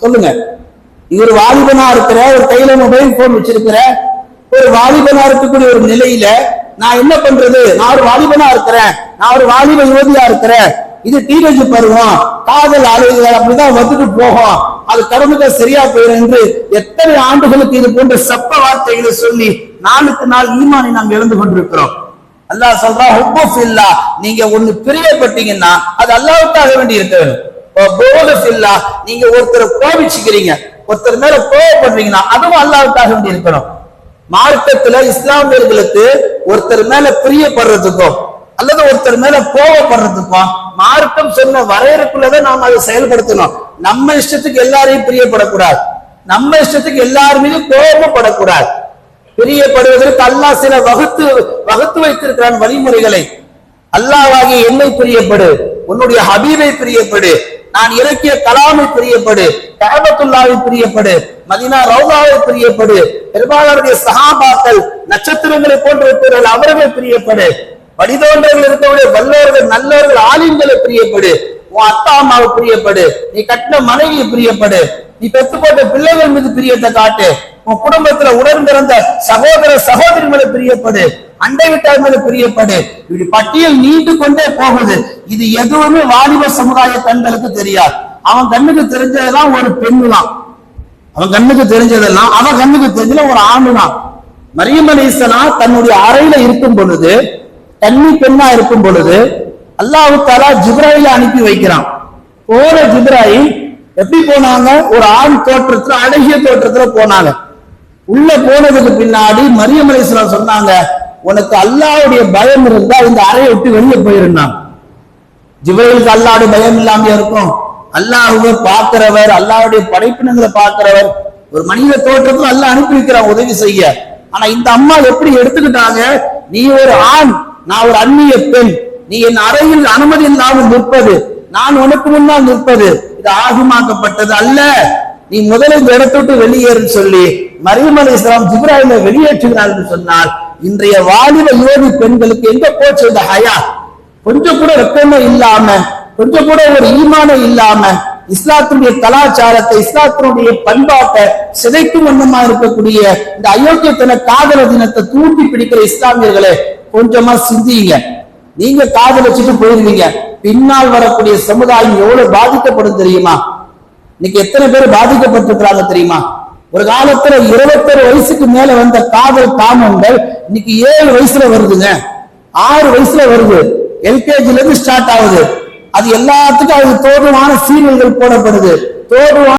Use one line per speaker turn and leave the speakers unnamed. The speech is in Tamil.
சொல்லுங்க. இவர் வாலிபனா இருக்கிற ஒரு கையில மொபைல் போன் வச்சிருக்கிற ஒரு வாலிபனா இருக்கக்கூடிய ஒரு நிலையில நான் என்ன பண்றது? நான் ஒரு வாலிபனா இருக்கிறேன். நான் ஒரு வாலிப யுவதியா இருக்கிறேன். இது டீனேஜ் பருவம். காதல் அலைகள் அப்படிதான் வந்துட்டு போகும். அது கடந்துக்க சரியா போயிடும் என்று எத்தனை ஆண்டுகளுக்கு இது போன்ற சப்ப வார்த்தைகளை சொல்லி நாளுக்கு நாள் ஈமானை நாம் இழந்து கொண்டிருக்கிறோம். அல்லாஹ் சொல்றா ஹுப்பு நீங்க ஒண்ணு பிரியப்பட்டீங்கன்னா அது அல்லாஹ்வுக்காக வேண்டி இருக்க வேண்டும். நீங்க ஒருத்தரை கோபிச்சுக்கிறீங்க. ஒருத்தர் மேல கோவப்படுறீங்கன்னா அதுவும் அல்லாவுக்காக வேண்டி இருக்கணும். மார்க்கத்துல இஸ்லாமியர்களுக்கு ஒருத்தர் மேல பிரியப்படுறதுக்கும் அல்லது ஒருத்தர் மேல கோவப்படுறதுக்கும் மார்க்கம் சொன்ன வரையறுக்குள்ளதான் நாம் அதை செயல்படுத்தணும். நம்ம இஷ்டத்துக்கு எல்லாரையும் பிரியப்படக்கூடாது. நம்ம இஷ்டத்துக்கு எல்லாருமே கோபப்படக்கூடாது. பிரியப்படுவதற்கு அல்லாஹ் சில வகுத்து வகுத்து வைத்திருக்கிறான் வழிமுறைகளை. அல்லாஹ்வாகிய என்னை பிரியப்படு உன்னுடைய ஹபீபை பிரியப்படு நான் இறக்கிய கலாமை பிரியப்படு கஹபத்துல்லாவை பிரியப்படு மதினா ரவுதாவை பிரியப்படு பெரும்பாலாருடைய சகாபாக்கள் நட்சத்திரங்களை போன்றிருப்பவர்கள் அவர்கள் பிரியப்படு. வடிதோன்றர்கள் இருக்கக்கூடிய வல்லவர்கள் நல்லவர்கள் ஆலிம்களை பிரியப்படு. உன் அத்தா அம்மாவை பிரியப்படு. நீ கட்டின மனைவியை பிரியப்படு. நீ பெத்து போட்ட பிள்ளைகள் மீது பிரியத்தை காட்டு. உன் குடும்பத்துல உடன் பிறந்த சகோதர சகோதரி மேல பிரியப்படு. அண்டை வீட்டார் மேல பிரியப்படு. இப்படி பட்டியல் நீண்டு கொண்டே போகுது இது எதுவுமே வாலிப சமுதாய கண்களுக்கு தெரியாது. அவன் கண்ணுக்கு தெரிஞ்சதெல்லாம் ஒரு பெண்ணு தான் அவன் கண்ணுக்கு தெரிஞ்சதெல்லாம் அவன் கண்ணுக்கு தெரிஞ்சது ஒரு ஆணு தான் மரியம் தன்னுடைய அறையில இருக்கும் பொழுது தண்ணி பெண்ணா இருக்கும் பொழுது அல்லாஹு தாலா ஜிப்ராயில அனுப்பி வைக்கிறான். போற ஜிப்ராயில் எப்படி போனாங்க? ஒரு ஆண் தோற்றத்துல அழகிய தோற்றத்துல போனாங்க. உள்ள போனதுக்கு பின்னாடி மரியம் சொன்னாங்க உனக்கு அல்லாவுடைய பயம் இருந்தா இந்த அறையை விட்டு வெளியே போயிருந்தான். ஜிவர்களுக்கு அல்லாவுடைய பயம் இல்லாம இருக்கும்? அல்லாஹுவை பார்க்கிறவர் அல்லாவுடைய படைப்பினங்களை பார்க்கிறவர் ஒரு மனித தோற்றத்தில் அல்ல அனுப்பி வைக்கிறான் உதவி செய்ய. ஆனா இந்த அம்மா எப்படி எடுத்துக்கிட்டாங்க? நீ ஒரு ஆண் நான் ஒரு அந்நிய பெண். நீ என் அறையில் அனுமதி இல்லாமல் நிற்பது நான் உனக்கு முன்னால் நிற்பது இது ஆகுமாக்கப்பட்டது அல்ல. நீ முதல்ல இந்த இடத்தை விட்டு வெளியேறு சொல்லி மரியமலை இஸ்லாம் ஜிப்ராயில வெளியேற்றுகிறார் என்று சொன்னால் இன்றைய வாலிப யோகி பெண்களுக்கு எங்க போச்சு இந்த ஹயா? கொஞ்சம் கூட வெக்கமே இல்லாம கொஞ்சம் கூட ஒரு ஈமானம் இல்லாம இஸ்லாத்தினுடைய கலாச்சாரத்தை இஸ்லாத்தினுடைய பண்பாட்டை சிதைக்கும் வண்ணமா இருக்கக்கூடிய இந்த அயோக்கியத்தன காதல தினத்தை தூண்டி பிடிக்கிற இஸ்லாமியர்களே கொஞ்சமா சிந்தியுங்க நீங்க காதல் வச்சுட்டு போயிருந்தீங்க பின்னால் வரக்கூடிய சமுதாயம் எவ்வளவு பாதிக்கப்படும் தெரியுமா? இன்னைக்கு எத்தனை பேர் பாதிக்கப்பட்டிருக்கிறாங்க தெரியுமா? ஒரு காலத்துல இருபத்தொரு வயசுக்கு மேல வந்த காதல் காமங்கள் இன்னைக்கு ஏழு வயசுல வருதுங்க. ஆறு வயசுல வருது. எல்கேஜில இருந்து ஸ்டார்ட் ஆகுது. அது எல்லாத்துக்கும் அது தோதுவான சீரியல்கள் போடப்படுது. தோதுவான